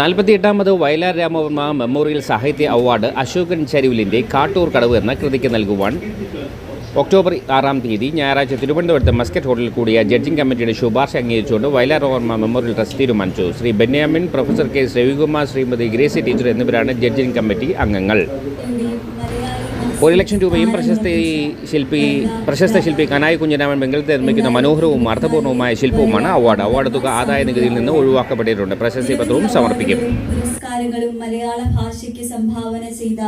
നാൽപ്പത്തിയെട്ടാമത് Vayalar Ramavarma memorial സാഹിത്യ award Ashokan ചരുവിലിന്റെ കാട്ടൂർ കടവ് എന്ന കൃതിക്ക് നൽകുവാൻ ഒക്ടോബർ ആറാം തീയതി ഞായറാഴ്ച തിരുവനന്തപുരത്ത് മസ്കറ്റ് ഹോട്ടലിൽ കൂടിയ ജഡ്ജിംഗ് കമ്മിറ്റിയുടെ ശുപാർശ അംഗീകരിച്ചുകൊണ്ട് വയലാർ രാമവർമ്മ മെമ്മോറിയൽ ട്രസ്റ്റ് തീരുമാനിച്ചു. Shri Benyamin professor K Ravikumar Shrimathi Gracy teacher എന്നിവരാണ് ജഡ്ജിംഗ് കമ്മിറ്റി അംഗങ്ങൾ. ഒരു ലക്ഷം രൂപയും പ്രശസ്ത ശില്പി പ്രശസ്ത ശില്പി കനായി കുഞ്ഞിരാമൻ ബംഗളത്തിൽ നിർമ്മിക്കുന്ന മനോഹരവും അർത്ഥപൂർണവുമായ ശില്പവുമാണ് അവാർഡ്. അവാർഡ് തുക ആദായ നികുതിയിൽ നിന്ന് ഒഴിവാക്കപ്പെട്ടിട്ടുണ്ട്. പ്രശസ്തി പത്രവും സമർപ്പിക്കും. മലയാള ഭാഷയ്ക്ക് സംഭാവന ചെയ്ത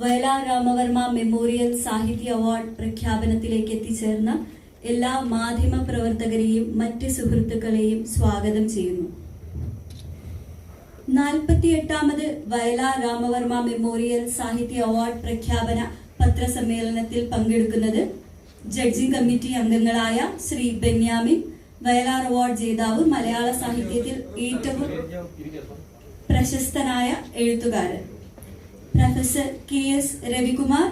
വയലാർ രാമവർമ്മ മെമ്മോറിയൽ സാഹിത്യ അവാർഡ് പ്രഖ്യാപനത്തിലേക്ക് എത്തിച്ചേർന്ന എല്ലാ മാധ്യമ പ്രവർത്തകരെയും മറ്റ് സുഹൃത്തുക്കളെയും സ്വാഗതം ചെയ്യുന്നു. നാൽപ്പത്തിയെട്ടാമത് വയലാർ രാമവർമ്മ മെമ്മോറിയൽ സാഹിത്യ അവാർഡ് പ്രഖ്യാപന പത്രസമ്മേളനത്തിൽ പങ്കെടുക്കുന്നത് ജഡ്ജിംഗ് കമ്മിറ്റി അംഗങ്ങളായ ശ്രീ ബെന്യാമിൻ വയലാർ അവാർഡ് ജേതാവ് മലയാള സാഹിത്യത്തിൽ ഏറ്റവും പ്രശസ്തനായ എഴുത്തുകാരൻ. Professor K S Ravikumar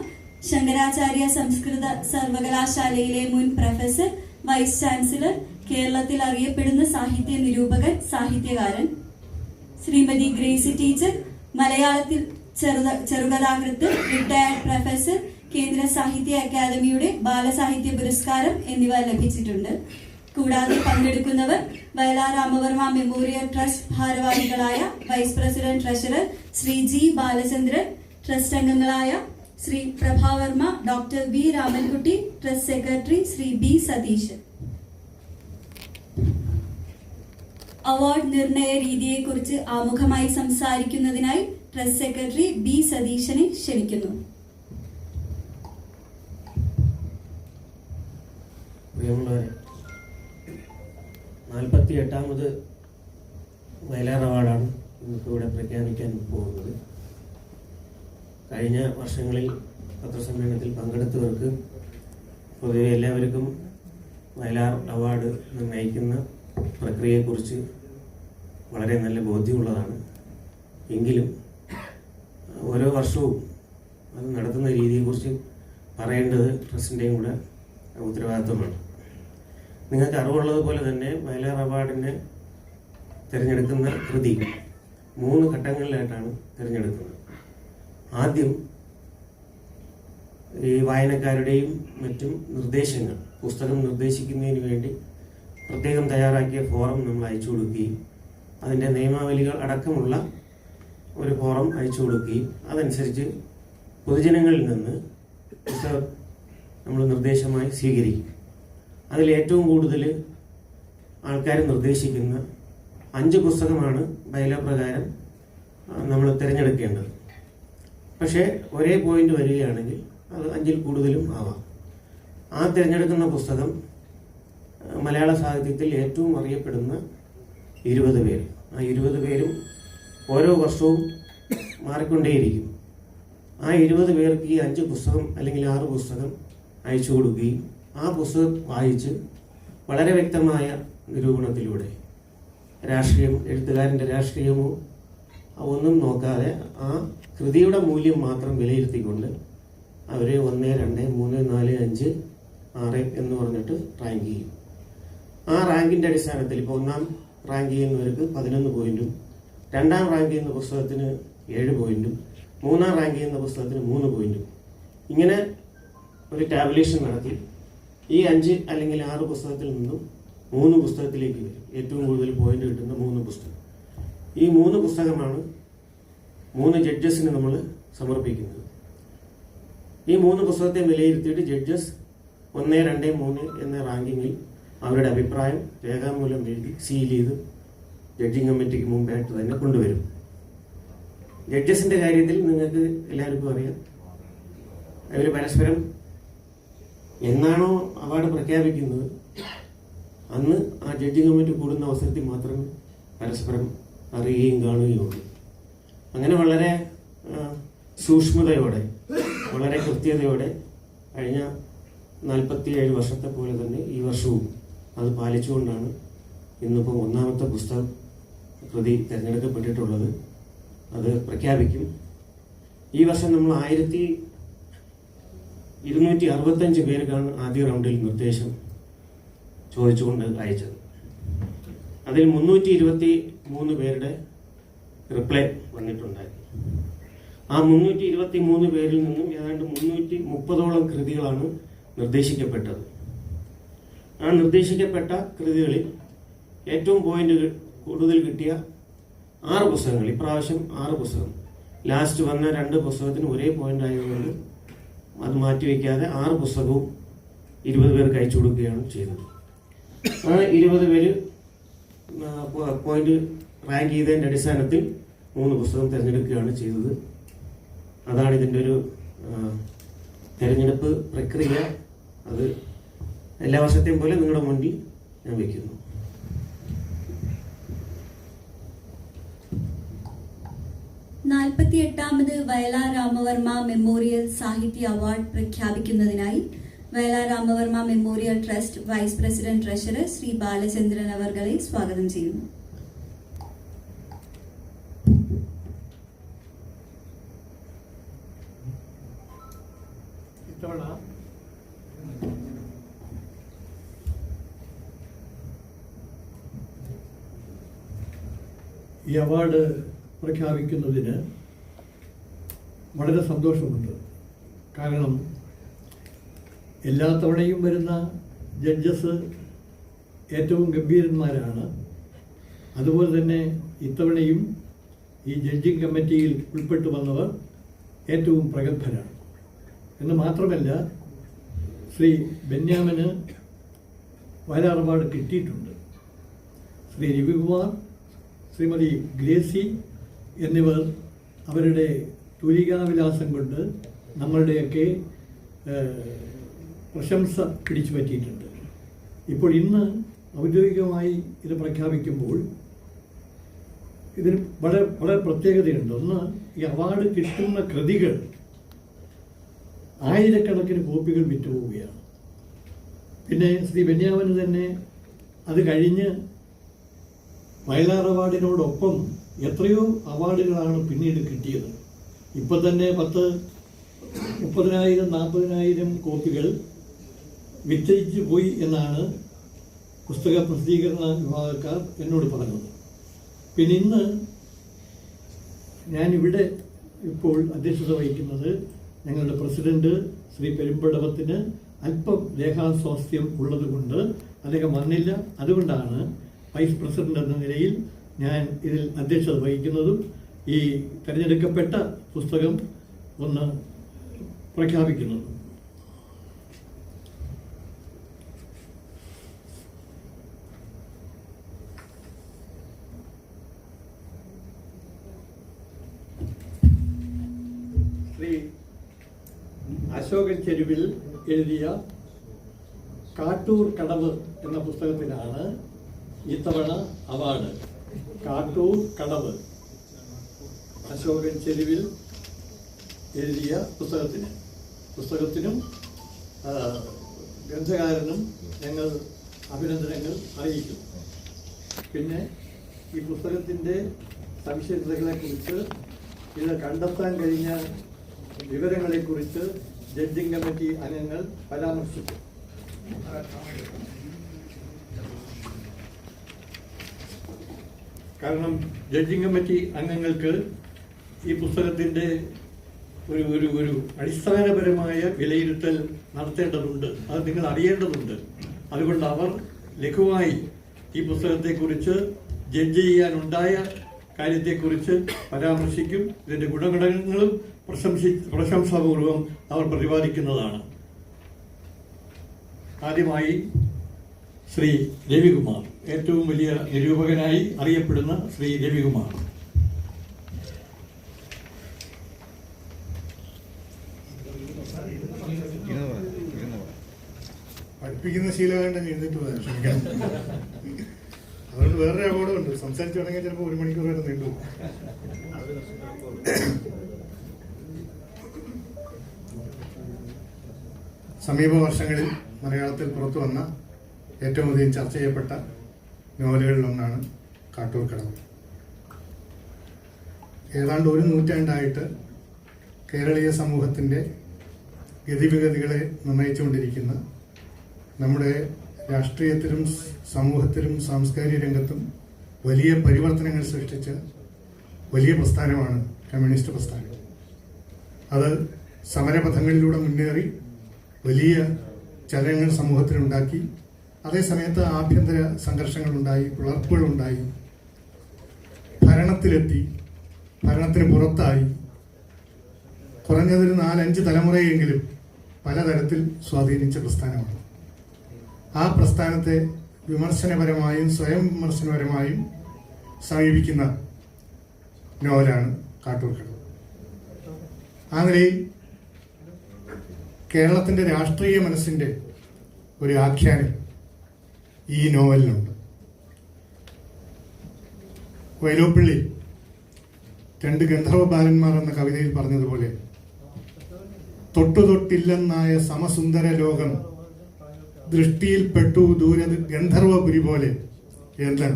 Sankaracharya സംസ്കൃത സർവകലാശാലയിലെ മുൻ പ്രൊഫസർ വൈസ് ചാൻസലർ കേരളത്തിൽ അറിയപ്പെടുന്ന സാഹിത്യ നിരൂപകൻ സാഹിത്യകാരൻ. ശ്രീമതി ഗ്രേസി ടീച്ചർ മലയാളത്തിൽ ചെറുത ചെറുകഥാകൃത്ത് റിട്ടയർഡ് പ്രൊഫസർ കേന്ദ്ര സാഹിത്യ അക്കാദമിയുടെ ബാലസാഹിത്യ പുരസ്കാരം എന്നിവ ലഭിച്ചിട്ടുണ്ട്. കൂടാതെ പങ്കെടുക്കുന്നവർ വയലാർ രാമവർമ്മ മെമ്മോറിയൽ ട്രസ്റ്റ് ഭാരവാഹികളായ vice president treasurer Shri G Balachandran trust അംഗങ്ങളായ Shri Prabhavarma doctor V Ramankutty trust secretary Shri B Satheesan. Award നിർണയ രീതിയെക്കുറിച്ച് ആമുഖമായി സംസാരിക്കുന്നതിനായി ട്രസ്റ്റ് സെക്രട്ടറി ബി സതീശനെ ക്ഷണിക്കുന്നു. നാൽപ്പത്തി എട്ടാമത് വയലാർ അവാർഡാണ് ഇന്നിപ്പോൾ ഇവിടെ പ്രഖ്യാപിക്കാൻ പോകുന്നത്. കഴിഞ്ഞ വർഷങ്ങളിൽ പത്രസമ്മേളനത്തിൽ പങ്കെടുത്തവർക്ക് പൊതുവെ എല്ലാവർക്കും വയലാർ അവാർഡ് നിർണയിക്കുന്ന പ്രക്രിയയെക്കുറിച്ച് വളരെ നല്ല ബോധ്യമുള്ളതാണ്. എങ്കിലും ഓരോ വർഷവും അത് നടത്തുന്ന രീതിയെക്കുറിച്ച് പറയേണ്ടത് ട്രസ്റ്റിന്റെയും കൂടെ ഉത്തരവാദിത്വമാണ്. നിങ്ങൾക്ക് അറിവുള്ളതുപോലെ തന്നെ വയലാർ അവാർഡിനെ തിരഞ്ഞെടുക്കുന്ന കൃതി മൂന്ന് ഘട്ടങ്ങളിലായിട്ടാണ് തിരഞ്ഞെടുക്കുന്നത്. ആദ്യം ഈ വായനക്കാരുടെയും മറ്റും നിർദ്ദേശങ്ങൾ പുസ്തകം നിർദ്ദേശിക്കുന്നതിന് വേണ്ടി പ്രത്യേകം തയ്യാറാക്കിയ ഫോറം നമ്മൾ അയച്ചു കൊടുക്കുകയും അതിന്റെ നിയമാവലികൾ അടക്കമുള്ള ഒരു ഫോറം അയച്ചു കൊടുക്കുകയും അതനുസരിച്ച് പൊതുജനങ്ങളിൽ നിന്ന് നമ്മൾ നിർദ്ദേശമായി സ്വീകരിക്കും. അതിൽ ഏറ്റവും കൂടുതൽ ആൾക്കാർ നിർദ്ദേശിക്കുന്ന അഞ്ച് പുസ്തകമാണ് ബൈല പ്രകാരം നമ്മൾ തിരഞ്ഞെടുക്കേണ്ടത്. പക്ഷേ ഒരേ പോയിന്റ് വരികയാണെങ്കിൽ അത് അഞ്ചിൽ കൂടുതലും ആവാം. ആ തിരഞ്ഞെടുക്കുന്ന പുസ്തകം മലയാള സാഹിത്യത്തിൽ ഏറ്റവും അറിയപ്പെടുന്ന ഇരുപത് പേര്. ആ ഇരുപത് പേരും ഓരോ വർഷവും മാറിക്കൊണ്ടേയിരിക്കും. ആ ഇരുപത് പേർക്ക് ഈ അഞ്ച് പുസ്തകം അല്ലെങ്കിൽ ആറ് പുസ്തകം അയച്ചു കൊടുക്കുകയും ആ പുസ്തകം വായിച്ച് വളരെ വ്യക്തമായ നിരൂപണത്തിലൂടെ രാഷ്ട്രീയം എഴുത്തുകാരന്റെ രാഷ്ട്രീയമോ ഒന്നും നോക്കാതെ ആ കൃതിയുടെ മൂല്യം മാത്രം വിലയിരുത്തിക്കൊണ്ട് അവരെ ഒന്ന് രണ്ട് മൂന്ന് നാല് അഞ്ച് ആറ് എന്ന് പറഞ്ഞിട്ട് റാങ്ക് ചെയ്യും. ആ റാങ്കിന്റെ അടിസ്ഥാനത്തിൽ ഇപ്പോൾ ഒന്നാം റാങ്ക് ചെയ്യുന്നവർക്ക് പതിനൊന്ന് പോയിന്റും രണ്ടാം റാങ്ക് ചെയ്യുന്ന പുസ്തകത്തിന് ഏഴ് പോയിന്റും മൂന്നാം റാങ്ക് ചെയ്യുന്ന പുസ്തകത്തിന് മൂന്ന് പോയിന്റും. ഇങ്ങനെ ഒരു ടാബുലേഷൻ നടത്തി ഈ അഞ്ച് അല്ലെങ്കിൽ ആറ് പുസ്തകത്തിൽ നിന്നും മൂന്ന് പുസ്തകത്തിലേക്ക് വരും. ഏറ്റവും കൂടുതൽ പോയിന്റ് കിട്ടുന്ന മൂന്ന് പുസ്തകം. ഈ മൂന്ന് പുസ്തകമാണ് മൂന്ന് ജഡ്ജസിന് നമ്മൾ സമർപ്പിക്കുന്നത്. ഈ മൂന്ന് പുസ്തകത്തെ വിലയിരുത്തിയിട്ട് ജഡ്ജസ് ഒന്ന് രണ്ട് മൂന്ന് എന്ന റാങ്കിങ്ങിൽ അവരുടെ അഭിപ്രായം രേഖാമൂലം എഴുതി സീൽ ചെയ്ത് ജഡ്ജിങ് കമ്മിറ്റിക്ക് മുമ്പായിട്ട് തന്നെ കൊണ്ടുവരും. ജഡ്ജസിന്റെ കാര്യത്തിൽ നിങ്ങൾക്ക് എല്ലാവർക്കും അറിയാം. അവർ പരസ്പരം എന്നാണോ അവാർഡ് പ്രഖ്യാപിക്കുന്നത് അന്ന് ആ ജഡ്ജിങ് കമ്മിറ്റി കൂടുന്ന അവസരത്തിൽ മാത്രമേ പരസ്പരം അറിയുകയും കാണുകയും അങ്ങനെ വളരെ സൂക്ഷ്മതയോടെ വളരെ കൃത്യതയോടെ കഴിഞ്ഞ നാൽപ്പത്തിയേഴ് വർഷത്തെ പോലെ തന്നെ ഈ വർഷവും അത് പാലിച്ചുകൊണ്ടാണ് ഇന്നിപ്പോൾ ഒന്നാമത്തെ പുസ്തകം കൃതി തിരഞ്ഞെടുക്കപ്പെട്ടിട്ടുള്ളത് അത് പ്രഖ്യാപിക്കും. ഈ വർഷം നമ്മൾ ആയിരത്തി ഇരുന്നൂറ്റി അറുപത്തഞ്ച് പേർക്കാണ് ആദ്യ റൗണ്ടിൽ നിർദ്ദേശം ചോദിച്ചുകൊണ്ട് അയച്ചത്. അതിൽ മുന്നൂറ്റി ഇരുപത്തി മൂന്ന് പേരുടെ റിപ്ലൈ വന്നിട്ടുണ്ടായിരുന്നു ആ മുന്നൂറ്റി ഇരുപത്തി മൂന്ന് പേരിൽ നിന്നും ഏതാണ്ട് മുന്നൂറ്റി മുപ്പതോളം കൃതികളാണ് നിർദ്ദേശിക്കപ്പെട്ടത്. ആ നിർദ്ദേശിക്കപ്പെട്ട കൃതികളിൽ ഏറ്റവും പോയിന്റ് കൂടുതൽ കിട്ടിയ ആറ് പുസ്തകങ്ങൾ. ഇപ്രാവശ്യം ആറ് പുസ്തകം. ലാസ്റ്റ് വന്ന രണ്ട് പുസ്തകത്തിന് ഒരേ പോയിന്റ് ആയതുകൊണ്ട് അത് മാറ്റിവെക്കാതെ ആറ് പുസ്തകവും ഇരുപത് പേർക്ക് അയച്ചു കൊടുക്കുകയാണ് ചെയ്തത് ആ ഇരുപത് പേര് പോയിന്റ് റാങ്ക് ചെയ്തതിന്റെ അടിസ്ഥാനത്തിൽ മൂന്ന് പുസ്തകം തിരഞ്ഞെടുക്കുകയാണ് ചെയ്തത്. അതാണ് ഇതിന്റെ ഒരു തിരഞ്ഞെടുപ്പ് പ്രക്രിയ. അത് എല്ലാ വർഷത്തെയും പോലെ നിങ്ങളുടെ മുൻപിൽ ഞാൻ വയ്ക്കുന്നു നാൽപ്പത്തി എട്ടാമത് വയലാർ രാമവർമ്മ മെമ്മോറിയൽ സാഹിത്യ award പ്രഖ്യാപിക്കുന്നതിനായി Vayalar Ramavarma memorial trust vice president treasurer Shri Balachandran അവർകളെ സ്വാഗതം ചെയ്യുന്നു. ഈ അവാർഡ് പ്രഖ്യാപിക്കുന്നതിന് വളരെ സന്തോഷമുണ്ട്. കാരണം എല്ലാ തവണയും വരുന്ന ജഡ്ജസ് ഏറ്റവും ഗംഭീരന്മാരാണ്. അതുപോലെ തന്നെ ഇത്തവണയും ഈ ജഡ്ജിംഗ് കമ്മിറ്റിയിൽ ഉൾപ്പെട്ടു വന്നവർ ഏറ്റവും പ്രഗത്ഭരാണ്. എന്ന് മാത്രമല്ല ശ്രീ ബെന്യാമിന് അവാർഡ് കിട്ടിയിട്ടുണ്ട്. ശ്രീ രവികുമാർ ശ്രീമതി ഗ്രേസി എന്നിവർ അവരുടെ തൂലികാവിലാസം കൊണ്ട് നമ്മളുടെയൊക്കെ പ്രശംസ പിടിച്ചു പറ്റിയിട്ടുണ്ട്. ഇപ്പോൾ ഇന്ന് ഔദ്യോഗികമായി ഇത് പ്രഖ്യാപിക്കുമ്പോൾ ഇതിന് വളരെ വളരെ പ്രത്യേകതയുണ്ട്. ഒന്ന് ഈ അവാർഡ് കിട്ടുന്ന കൃതികൾ ആയിരക്കണക്കിന് കോപ്പികൾ വിറ്റുപോവുകയാണ്. പിന്നെ ശ്രീ ബെന്യാമന് തന്നെ അത് കഴിഞ്ഞ് വയലാർ അവാർഡിനോടൊപ്പം എത്രയോ അവാർഡുകളാണ് പിന്നീട് കിട്ടിയത്. ഇപ്പം തന്നെ പത്ത് മുപ്പതിനായിരം നാൽപ്പതിനായിരം കോപ്പികൾ വിറ്റഴിച്ചു പോയി എന്നാണ് പുസ്തക പ്രസിദ്ധീകരണ വിഭാഗക്കാർ എന്നോട് പറഞ്ഞത്. പിന്നെ ഇന്ന് ഞാനിവിടെ ഇപ്പോൾ അധ്യക്ഷത വഹിക്കുന്നത് ഞങ്ങളുടെ പ്രസിഡന്റ് ശ്രീ പെരുമ്പടവത്തിന് അല്പം ദേഹാസ്വാസ്ഥ്യം ഉള്ളതുകൊണ്ട് അദ്ദേഹം വന്നില്ല. അതുകൊണ്ടാണ് വൈസ് പ്രസിഡന്റ് എന്ന നിലയിൽ ഞാൻ ഇതിൽ അധ്യക്ഷത വഹിക്കുന്നതും ഈ തിരഞ്ഞെടുക്കപ്പെട്ട പുസ്തകം ഒന്ന് പ്രഖ്യാപിക്കുന്നത് ശ്രീ അശോകൻ ചെരുവിൽ എഴുതിയ കാട്ടൂർ കടവ് എന്ന പുസ്തകത്തിനാണ് ഇത്തവണ അവാർഡ്. കാട്ടൂർ കടവ്. അശോകൻ ചെരുവിൽ എഴുതിയ പുസ്തകത്തിന് പുസ്തകത്തിനും ഗ്രന്ഥകാരനും ഞങ്ങൾ അഭിനന്ദനങ്ങൾ അറിയിക്കും. പിന്നെ ഈ പുസ്തകത്തിന്റെ സവിശേഷതകളെക്കുറിച്ച് ഇത് കണ്ടെത്താൻ കഴിഞ്ഞ വിവരങ്ങളെക്കുറിച്ച് ജഡ്ജിംഗ് കമ്മിറ്റി അംഗങ്ങൾ പരാമർശിച്ചു കാരണം ജഡ്ജിംഗ് കമ്മിറ്റി അംഗങ്ങൾക്ക് ഈ പുസ്തകത്തിന്റെ ഒരു ഒരു ഒരു അടിസ്ഥാനപരമായ വിലയിരുത്തൽ നടത്തേണ്ടതുണ്ട്. അത് നിങ്ങൾ അറിയേണ്ടതുണ്ട്. അതുകൊണ്ട് അവർ ലഘുവായി ഈ പുസ്തകത്തെക്കുറിച്ച് ജഡ്ജ് ചെയ്യാനുണ്ടായ കാര്യത്തെക്കുറിച്ച് പരാമർശിക്കും. ഇതിന്റെ ഗുണഘടകങ്ങളും പ്രശംസി പ്രശംസാപൂർവം അവർ പ്രതിപാദിക്കുന്നതാണ്. ആദ്യമായി ശ്രീ രവികുമാർ. ഏറ്റവും വലിയ നിരൂപകനായി അറിയപ്പെടുന്ന ശ്രീ രവികുമാർ. പഠിപ്പിക്കുന്ന ശീലമായിട്ട് എഴുന്നേറ്റ് പോകാൻ ശ്രമിക്കാം. അതുകൊണ്ട് വേറൊരു അപകടം ഉണ്ട് സംസാരിച്ചു തുടങ്ങിയാൽ ചിലപ്പോൾ ഒരു മണിക്കൂർ വരെ നീണ്ടു സമീപ വർഷങ്ങളിൽ മലയാളത്തിൽ പുറത്തു വന്ന ഏറ്റവും അധികം ചർച്ച ചെയ്യപ്പെട്ട നോവലുകളിൽ ഒന്നാണ് കാട്ടൂർ കടവ്. ഏതാണ്ട് ഒരു നൂറ്റാണ്ടായിട്ട് കേരളീയ സമൂഹത്തിന്റെ ഗതിവിഗതികളെ നിർണയിച്ചുകൊണ്ടിരിക്കുന്ന നമ്മുടെ രാഷ്ട്രീയത്തിലും സമൂഹത്തിലും സാംസ്കാരിക രംഗത്തും വലിയ പരിവർത്തനങ്ങൾ സൃഷ്ടിച്ച വലിയ പ്രസ്ഥാനമാണ് കമ്മ്യൂണിസ്റ്റ് പ്രസ്ഥാനം. അത് സമരപഥങ്ങളിലൂടെ മുന്നേറി വലിയ ചലനങ്ങൾ സമൂഹത്തിലുണ്ടാക്കി അതേസമയത്ത് ആഭ്യന്തര സംഘർഷങ്ങളുണ്ടായി പിളർപ്പുകളുണ്ടായി ഭരണത്തിലെത്തി ഭരണത്തിന് പുറത്തായി. കുറഞ്ഞതൊരു നാലഞ്ച് തലമുറയെങ്കിലും പലതരത്തിൽ സ്വാധീനിച്ച പ്രസ്ഥാനമാണ്. ആ പ്രസ്ഥാനത്തെ വിമർശനപരമായും സ്വയം വിമർശനപരമായും സമീപിക്കുന്ന നോവലാണ് കാട്ടൂർക്കടവ് ആ നിലയിൽ കേരളത്തിന്റെ രാഷ്ട്രീയ മനസ്സിന്റെ ഒരു ആഖ്യാനം ഈ നോവലിനുണ്ട്. വൈലോപ്പിള്ളി രണ്ട് ഗന്ധർവ ബാലന്മാർ എന്ന കവിതയിൽ പറഞ്ഞതുപോലെ തൊട്ടു തൊട്ടില്ലെന്നായ സമസുന്ദര ലോകം ദൃഷ്ടിയിൽപ്പെട്ടു ദൂര ഗന്ധർവപുരി പോലെ എന്ന്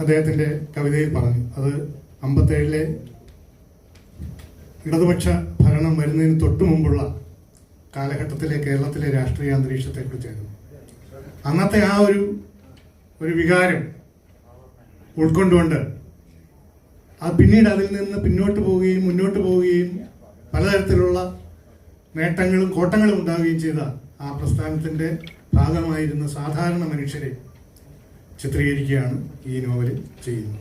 അദ്ദേഹത്തിന്റെ കവിതയിൽ പറഞ്ഞു. അത് അമ്പത്തേഴിലെ ഇടതുപക്ഷ ഭരണം വരുന്നതിന് തൊട്ടു മുമ്പുള്ള കാലഘട്ടത്തിലെ കേരളത്തിലെ രാഷ്ട്രീയ അന്തരീക്ഷത്തെക്കുറിച്ചായിരുന്നു. അന്നത്തെ ആ ഒരു ഒരു വികാരം ഉൾക്കൊണ്ടുകൊണ്ട് അത് പിന്നീട് അതിൽ നിന്ന് പിന്നോട്ട് പോവുകയും മുന്നോട്ട് പോവുകയും പലതരത്തിലുള്ള നേട്ടങ്ങളും കോട്ടങ്ങളും ഉണ്ടാവുകയും ചെയ്ത ആ പ്രസ്ഥാനത്തിന്റെ ഭാഗമായിരുന്ന സാധാരണ മനുഷ്യരെ ചിത്രീകരിക്കുകയാണ് ഈ നോവലിൽ ചെയ്യുന്നത്.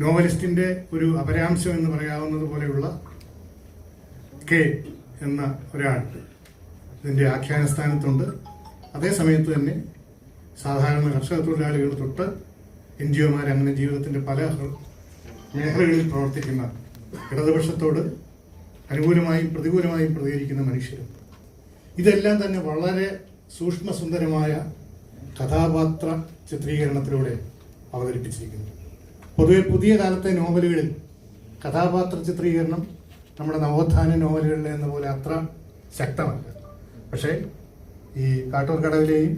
നോവലിസ്റ്റിന്റെ ഒരു അപരാംശം എന്ന് പറയാവുന്നത് പോലെയുള്ള കെ എന്ന ഒരാൾ ഇതിന്റെ ആഖ്യാനസ്ഥാനത്തുണ്ട്. അതേ സമയത്ത് തന്നെ സാധാരണ കർഷക തൊഴിലാളികൾ തൊട്ട് എൻ ജി ഒമാർ അങ്ങനെ ജീവിതത്തിന്റെ പല മേഖലകളിൽ പ്രവർത്തിക്കുന്ന ഇടതുപക്ഷത്തോട് അനുകൂലമായും പ്രതികൂലമായും പ്രതികരിക്കുന്ന മനുഷ്യരും. ഇതെല്ലാം തന്നെ വളരെ സൂക്ഷ്മസുന്ദരമായ കഥാപാത്ര ചിത്രീകരണത്തിലൂടെ അവതരിപ്പിച്ചിരിക്കുന്നു. പൊതുവെ പുതിയ കാലത്തെ നോവലുകളിൽ കഥാപാത്ര ചിത്രീകരണം നമ്മുടെ നവോത്ഥാന നോവലുകളിലെ എന്ന പോലെ അത്ര ശക്തമല്ല. പക്ഷേ ഈ കാട്ടൂർ കടവിലെയും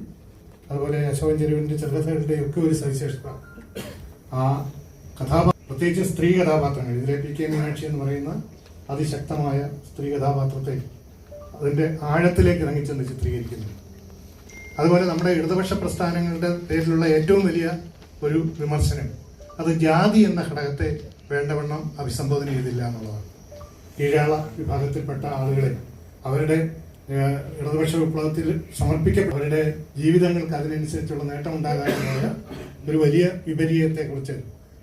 അതുപോലെ അശോകൻ ചെരുവിന്റെ ചെറുകഥകളുടെയും ഒക്കെ ഒരു സവിശേഷത. ആ കഥാപാത്ര പ്രത്യേകിച്ച് സ്ത്രീ കഥാപാത്രങ്ങൾ ഇതിലെ പി കെ മീനാക്ഷി എന്ന് പറയുന്ന അതിശക്തമായ സ്ത്രീ കഥാപാത്രത്തെ അതിന്റെ ആഴത്തിലേക്ക് ഇറങ്ങിച്ചെന്ന് ചിത്രീകരിക്കുന്നു. അതുപോലെ നമ്മുടെ ഇടതുപക്ഷ പ്രസ്ഥാനങ്ങളുടെ പേരിലുള്ള ഏറ്റവും വലിയ ഒരു വിമർശനം അത് ജാതി എന്ന ഘടകത്തെ വേണ്ടവണ്ണം അഭിസംബോധന ചെയ്തില്ല എന്നുള്ളതാണ്. കീഴാള വിഭാഗത്തിൽപ്പെട്ട ആളുകളെ അവരുടെ ഇടതുപക്ഷ വിപ്ലവത്തിൽ സമർപ്പിക്കപ്പെട്ട അവരുടെ ജീവിതങ്ങൾക്ക് അതിനനുസരിച്ചുള്ള നേട്ടമുണ്ടാകാനുള്ള ഒരു വലിയ വിപരീതത്തെക്കുറിച്ച്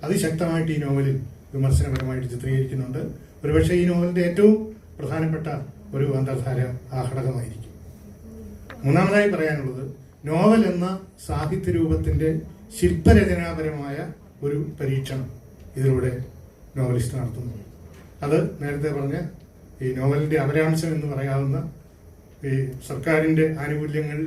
അതിശക്തമായിട്ട് ഈ നോവലിൽ വിമർശനപരമായിട്ട് ചിത്രീകരിക്കുന്നുണ്ട്. ഒരുപക്ഷെ ഈ നോവലിന്റെ ഏറ്റവും പ്രധാനപ്പെട്ട ഒരു അന്തർധാര ആ ഘടകമായിരിക്കും മൂന്നാമതായി പറയാനുള്ളത് നോവൽ എന്ന സാഹിത്യ രൂപത്തിന്റെ ശില്പരചനാപരമായ ഒരു പരീക്ഷണം ഇതിലൂടെ നോവലിസ്റ്റ് നടത്തുന്നു. അത് നേരത്തെ പറഞ്ഞ ഈ നോവലിന്റെ അപരാംശം എന്ന് പറയാവുന്ന ഈ സർക്കാരിന്റെ ആനുകൂല്യങ്ങൾ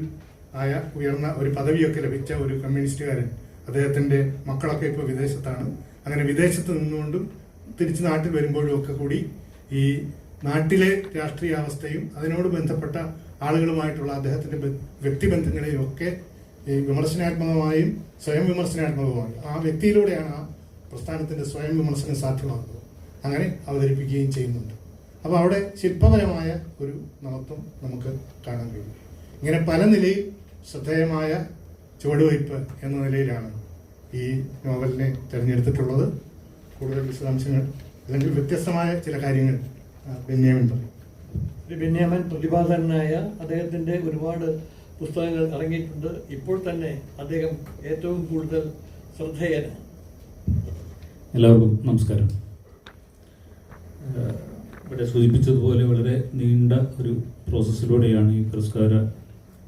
ആയ ഉയർന്ന ഒരു പദവിയൊക്കെ ലഭിച്ച ഒരു കമ്മ്യൂണിസ്റ്റുകാരൻ അദ്ദേഹത്തിന്റെ മക്കളൊക്കെ ഇപ്പോൾ വിദേശത്താണ്. അങ്ങനെ വിദേശത്ത് നിന്നുകൊണ്ടും തിരിച്ച് നാട്ടിൽ വരുമ്പോഴും ഒക്കെ കൂടി ഈ നാട്ടിലെ രാഷ്ട്രീയ അവസ്ഥയും അതിനോട് ബന്ധപ്പെട്ട ആളുകളുമായിട്ടുള്ള അദ്ദേഹത്തിന്റെ വ്യക്തിബന്ധങ്ങളെയും ഒക്കെ വിമർശനാത്മകമായും സ്വയം വിമർശനാത്മകമായും ആ വ്യക്തിയിലൂടെയാണ് ആ പ്രസ്ഥാനത്തിന്റെ സ്വയം വിമർശനം സാധ്യമാകുന്നത്. അങ്ങനെ അവതരിപ്പിക്കുകയും ചെയ്യുന്നുണ്ട്. അപ്പോൾ അവിടെ ശില്പപരമായ ഒരു നമത്വം നമുക്ക് കാണാൻ കഴിയും. ഇങ്ങനെ പല നിലയിൽ ശ്രദ്ധേയമായ ചുവടുവയ്പ് എന്ന നിലയിലാണ് ഈ നോവലിനെ തിരഞ്ഞെടുത്തിട്ടുള്ളത്. കൂടുതൽ വിശദാംശങ്ങൾ അല്ലെങ്കിൽ വ്യത്യസ്തമായ ചില കാര്യങ്ങൾ ബെന്യാമൻ പറയും. ബെന്യാമൻ പ്രതിഭാധനായ അദ്ദേഹത്തിന്റെ ഒരുപാട് പുസ്തകങ്ങൾ ഇറങ്ങിയിട്ടുണ്ട് ഇപ്പോൾ തന്നെ അദ്ദേഹം ഏറ്റവും കൂടുതൽ ശ്രദ്ധേയനാണ്. എല്ലാവർക്കും നമസ്കാരം. ഇവിടെ സൂചിപ്പിച്ചതുപോലെ വളരെ നീണ്ട ഒരു പ്രോസസ്സിലൂടെയാണ് ഈ പുരസ്കാര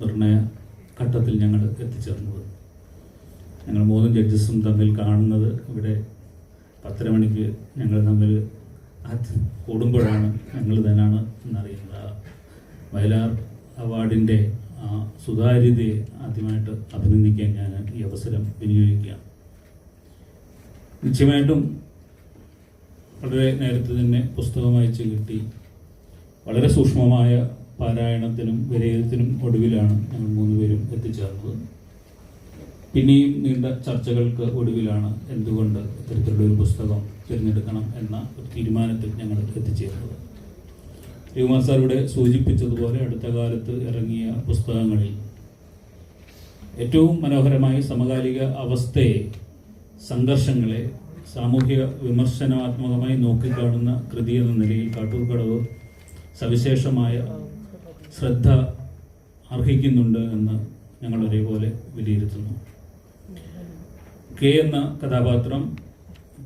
നിർണയ ഘട്ടത്തിൽ ഞങ്ങൾ എത്തിച്ചേർന്നത്. ഞങ്ങൾ മൂന്ന് ജഡ്ജസും തമ്മിൽ കാണുന്നത് ഇവിടെ പത്തര മണിക്ക് ഞങ്ങൾ തമ്മിൽ അത് കൂടുമ്പോഴാണ് ഞങ്ങൾ തന്നെയാണ് എന്നറിയുന്നത്. വയലാർ അവാർഡിന്റെ ആ സുതാര്യതയെ ആദ്യമായിട്ട് അഭിനന്ദിക്കാൻ ഞാൻ ഈ അവസരം വിനിയോഗിക്കുകയാണ്. നിശ്ചയമായിട്ടും വളരെ നേരത്തെ തന്നെ പുസ്തകം വായിച്ച് കിട്ടി. വളരെ സൂക്ഷ്മമായ പാരായണത്തിനും വിലയിരുത്തലും ഒടുവിലാണ് ഞങ്ങൾ മൂന്നുപേരും എത്തിച്ചേർന്നത്. പിന്നെയും നീണ്ട ചർച്ചകൾക്ക് ഒടുവിലാണ് എന്തുകൊണ്ട് ഇത്തരത്തിലുള്ള ഒരു പുസ്തകം തിരഞ്ഞെടുക്കണം എന്ന ഒരു തീരുമാനത്തിൽ ഞങ്ങൾ എത്തിച്ചേർന്നത്. രഘുമാർ സാർ ഇവിടെ സൂചിപ്പിച്ചതുപോലെ അടുത്ത കാലത്ത് ഇറങ്ങിയ പുസ്തകങ്ങളിൽ ഏറ്റവും മനോഹരമായി സമകാലിക അവസ്ഥയെ സംഘർഷങ്ങളെ സാമൂഹിക വിമർശനാത്മകമായി നോക്കിക്കാണുന്ന കൃതി എന്ന നിലയിൽ കാട്ടൂർക്കടവ് സവിശേഷമായ ശ്രദ്ധ അർഹിക്കുന്നുണ്ട് എന്ന് ഞങ്ങൾ ഒരേപോലെ വിലയിരുത്തുന്നു. കെ എന്ന കഥാപാത്രം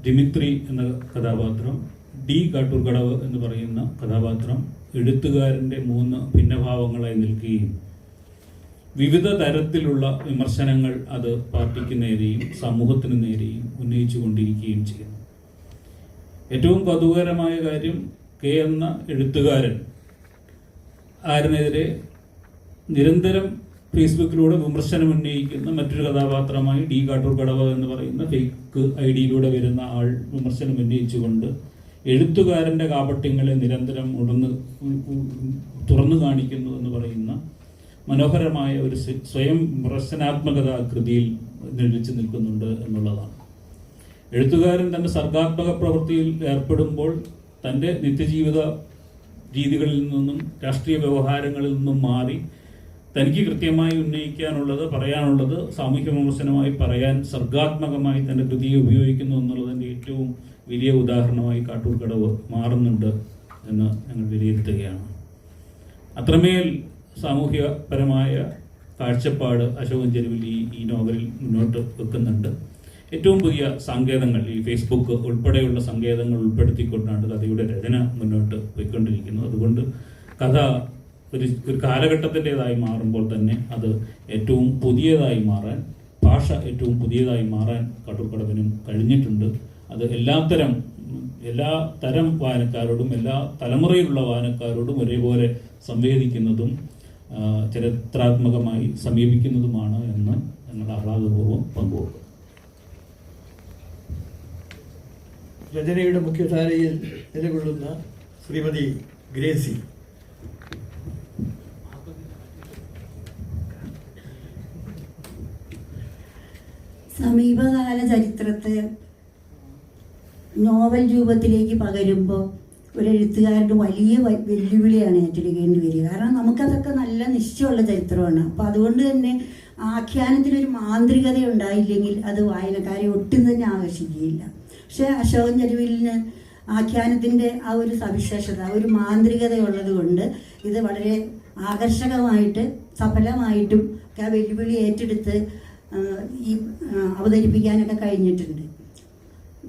ദിമിത്രി എന്ന കഥാപാത്രം ഡി കാട്ടൂർക്കടവ് എന്ന് പറയുന്ന കഥാപാത്രം എഴുത്തുകാരന്റെ മൂന്ന് ഭിന്നഭാവങ്ങളായി നിൽക്കുകയും വിവിധ തരത്തിലുള്ള വിമർശനങ്ങൾ അത് പാർട്ടിക്ക് നേരെയും സമൂഹത്തിന് നേരെയും ഉന്നയിച്ചു കൊണ്ടിരിക്കുകയും ചെയ്യുന്നു. ഏറ്റവും കൗതുകകരമായ കാര്യം കെ എന്ന എഴുത്തുകാരൻ ആരനെതിരെ നിരന്തരം ഫേസ്ബുക്കിലൂടെ വിമർശനം ഉന്നയിക്കുന്ന മറ്റൊരു കഥാപാത്രമായി ഡി കാട്ടൂർ കടവ എന്ന് പറയുന്ന ഫേക്ക് ഐ ഡിയിലൂടെ വരുന്ന ആൾ വിമർശനം ഉന്നയിച്ചുകൊണ്ട് എഴുത്തുകാരന്റെ കാപട്യങ്ങളെ നിരന്തരം ഉടന്ന് തുറന്നു കാണിക്കുന്നു എന്ന് പറയുന്ന മനോഹരമായ ഒരു സ്വ- സ്വയം വിമർശനാത്മകത കൃതിയിൽ നിഴലിച്ചു നിൽക്കുന്നുണ്ട് എന്നുള്ളതാണ്. എഴുത്തുകാരൻ തന്റെ സർഗാത്മക പ്രവൃത്തിയിൽ ഏർപ്പെടുമ്പോൾ തന്റെ നിത്യജീവിത രീതികളിൽ നിന്നും രാഷ്ട്രീയ വ്യവഹാരങ്ങളിൽ നിന്നും മാറി തനിക്ക് കൃത്യമായി ഉന്നയിക്കാനുള്ളത് പറയാനുള്ളത് സാമൂഹ്യ വിമർശനമായി പറയാൻ സർഗാത്മകമായി തന്റെ കൃതിയെ ഉപയോഗിക്കുന്നു എന്നുള്ളതിന്റെ ഏറ്റവും വലിയ ഉദാഹരണമായി കാട്ടൂർ കടവ് മാറുന്നുണ്ട് എന്ന് ഞങ്ങൾ വിലയിരുത്തുകയാണ്. അത്രമേൽ സാമൂഹ്യപരമായ കാഴ്ചപ്പാട് അശോകൻ ചെരുവിൽ ഈ ഈ നോവലിൽ മുന്നോട്ട് വെക്കുന്നുണ്ട്. ഏറ്റവും പുതിയ സങ്കേതങ്ങൾ ഈ ഫേസ്ബുക്ക് ഉൾപ്പെടെയുള്ള സങ്കേതങ്ങൾ ഉൾപ്പെടുത്തിക്കൊണ്ടാണ് കഥയുടെ രചന മുന്നോട്ട് പോയിക്കൊണ്ടിരിക്കുന്നത്. അതുകൊണ്ട് കഥ ഒരു ഒരു കാലഘട്ടത്തിന്റെതായി മാറുമ്പോൾ തന്നെ അത് ഏറ്റവും പുതിയതായി മാറാൻ ഭാഷ ഏറ്റവും പുതിയതായി മാറാൻ കടൂർക്കടവിനും കഴിഞ്ഞിട്ടുണ്ട്. അത് എല്ലാ തരം എല്ലാ തരം വായനക്കാരോടും എല്ലാ തലമുറയിലുള്ള വായനക്കാരോടും ഒരേപോലെ സംവേദിക്കുന്നതും ചരിത്രാത്മകമായി സമീപിക്കുന്നതുമാണ് എന്ന് ഞങ്ങൾ ആഹ്ലാദപൂർവം പങ്കുവെക്കും. രചനയുടെ മുഖ്യധാരയിൽ നിലകൊള്ളുന്ന ശ്രീമതി ഗ്രേസി. സമീപകാല ചരിത്രത്തെ നോവൽ രൂപത്തിലേക്ക് പകരുമ്പോൾ ഒരു എഴുത്തുകാരുടെ വലിയ വെല്ലുവിളിയാണ് ഏറ്റെടുക്കേണ്ടി വരിക. കാരണം നമുക്കതൊക്കെ നല്ല നിശ്ചയമുള്ള ചരിത്രമാണ്. അപ്പോൾ അതുകൊണ്ട് തന്നെ ആഖ്യാനത്തിനൊരു മാന്ത്രികത ഉണ്ടായില്ലെങ്കിൽ അത് വായനക്കാരെ ഒട്ടും തന്നെ ആകർഷിക്കുകയില്ല. പക്ഷേ അശോകൻ ചരുവിലിന് ആഖ്യാനത്തിന്റെ ആ ഒരു സവിശേഷത ഒരു മാന്ത്രികത ഉള്ളതുകൊണ്ട് ഇത് വളരെ ആകർഷകമായിട്ട് സഫലമായിട്ടും ആ വെല്ലുവിളി ഏറ്റെടുത്ത് ഈ അവതരിപ്പിക്കാനൊക്കെ കഴിഞ്ഞിട്ടുണ്ട്.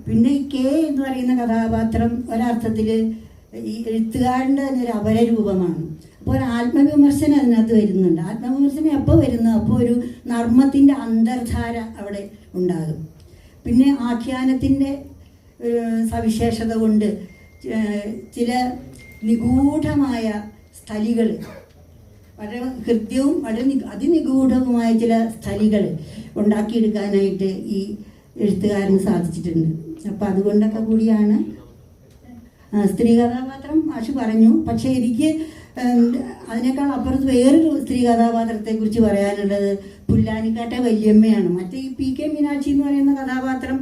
പിന്നെ ഈ കെ എന്ന് പറയുന്ന കഥാപാത്രം ഒരർത്ഥത്തിൽ ഈ എഴുത്തുകാരന്റെ തന്നെ ഒരു അപരരൂപമാണ്. അപ്പോൾ ഒരു ആത്മവിമർശനം അതിനകത്ത് വരുന്നുണ്ട്. ആത്മവിമർശനം എപ്പോൾ വരുന്നു? അപ്പോൾ ഒരു നർമ്മത്തിന്റെ അന്തർധാര അവിടെ ഉണ്ടാകും. പിന്നെ ആഖ്യാനത്തിന്റെ സവിശേഷത കൊണ്ട് ചില നിഗൂഢമായ സ്ഥലികൾ വളരെ ഹൃദ്യവും വളരെ അതിനിഗൂഢവുമായ ചില സ്ഥലികൾ ഉണ്ടാക്കിയെടുക്കാനായിട്ട് ഈ എഴുത്തുകാരന് സാധിച്ചിട്ടുണ്ട്. അപ്പം അതുകൊണ്ടൊക്കെ കൂടിയാണ് സ്ത്രീ കഥാപാത്രം മാഷ് പറഞ്ഞു. പക്ഷേ എനിക്ക് അതിനേക്കാൾ അപ്പുറത്ത് വേറൊരു സ്ത്രീ കഥാപാത്രത്തെക്കുറിച്ച് പറയാനുള്ളത് പുല്ലാനിക്കാട്ടെ വല്യമ്മയാണ്. മറ്റേ ഈ പി കെ മീനാക്ഷി എന്ന് പറയുന്ന കഥാപാത്രം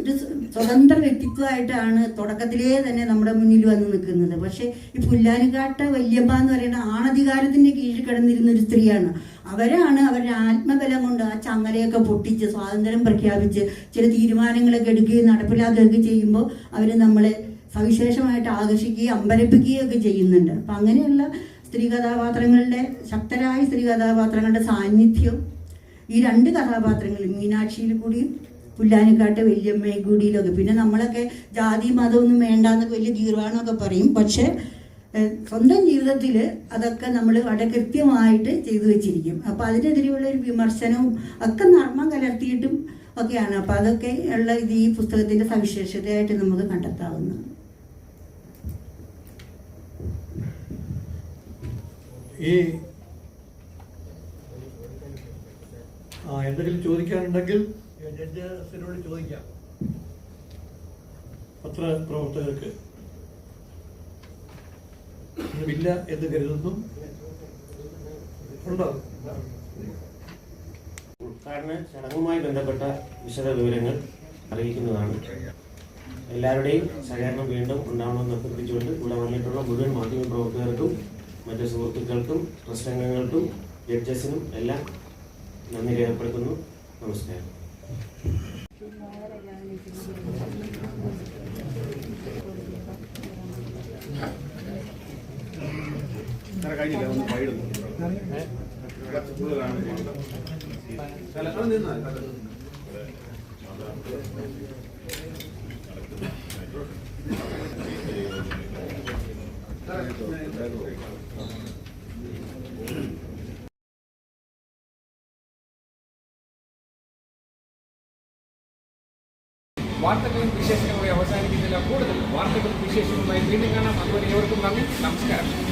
ഒരു സ്വതന്ത്ര വ്യക്തിത്വമായിട്ടാണ് തുടക്കത്തിലേ തന്നെ നമ്മുടെ മുന്നിൽ വന്ന് നിൽക്കുന്നത്. പക്ഷേ ഈ പുല്ലാനുകാട്ട വല്യമ്മ എന്ന് പറയുന്ന ആണധികാരത്തിന്റെ കീഴിൽ കിടന്നിരുന്ന ഒരു സ്ത്രീയാണ്. അവരാണ് അവരുടെ ആത്മബലം കൊണ്ട് ആ ചങ്ങലയൊക്കെ പൊട്ടിച്ച് സ്വാതന്ത്ര്യം പ്രഖ്യാപിച്ച് ചില തീരുമാനങ്ങളൊക്കെ എടുക്കുകയും നടപ്പിലാക്കുകയൊക്കെ ചെയ്യുമ്പോൾ അവർ നമ്മളെ സവിശേഷമായിട്ട് ആകർഷിക്കുകയും അമ്പരപ്പിക്കുകയും ഒക്കെ ചെയ്യുന്നുണ്ട്. അപ്പം അങ്ങനെയുള്ള സ്ത്രീ കഥാപാത്രങ്ങളുടെ ശക്തരായ സ്ത്രീ കഥാപാത്രങ്ങളുടെ സാന്നിധ്യം ഈ രണ്ട് കഥാപാത്രങ്ങളും മീനാക്ഷിയിൽ കൂടിയും പുല്ലാനിക്കാട്ട് വല്യമ്മയെ കൂടിയിലൊക്കെ. പിന്നെ നമ്മളൊക്കെ ജാതി മതമൊന്നും വേണ്ടാന്നൊക്കെ വലിയ തീർവാണമൊക്കെ പറയും. പക്ഷേ സ്വന്തം ജീവിതത്തിൽ അതൊക്കെ നമ്മൾ വളരെ കൃത്യമായിട്ട് ചെയ്തു വെച്ചിരിക്കും. അപ്പോൾ അതിനെതിരെയുള്ള ഒരു വിമർശനവും ഒക്കെ നർമ്മം കലർത്തിയിട്ടും ഒക്കെയാണ്. അപ്പോൾ അതൊക്കെ ഉള്ള ഇത് ഈ പുസ്തകത്തിന്റെ സവിശേഷതയായിട്ട് നമുക്ക് കണ്ടെത്താവുന്നതാണ് ഈ ആ എന്തെങ്കിലും ചോദിക്കാനുണ്ടെങ്കിൽ ജഡ്ജസിനോട് ചോദിക്കാം. പത്രപ്രവർത്തകർക്ക് ഒന്നുമില്ല എന്ന് കരുതുന്നു. ഉണ്ടോ? ഉദ്ഘാടന ചടങ്ങുമായി ബന്ധപ്പെട്ട വിശദ വിവരങ്ങൾ അറിയിക്കുന്നതാണ്. എല്ലാവരുടെയും സഹകരണം വീണ്ടും ഉണ്ടാവണമെന്ന് അഭ്യർത്ഥിച്ചുകൊണ്ട് ഇവിടെ വന്നിട്ടുള്ള മുഴുവൻ മാധ്യമ പ്രവർത്തകർക്കും മറ്റ് സുഹൃത്തുക്കൾക്കും ട്രസ്റ്റ് അംഗങ്ങൾക്കും ജഡ്ജസിനും എല്ലാം നന്ദി രേഖപ്പെടുത്തുന്നു. നമസ്കാരം. കഴിഞ്ഞില്ല? ഒന്ന് പൈടുന്നു വാർത്തകളും വിശേഷങ്ങളും അവസാനിക്കുന്നില്ല. കൂടുതൽ വാർത്തകളും വിശേഷങ്ങളുമായി വീണ്ടും കാണാം. അതുവരെ ഏവർക്കും നന്ദി. നമസ്കാരം.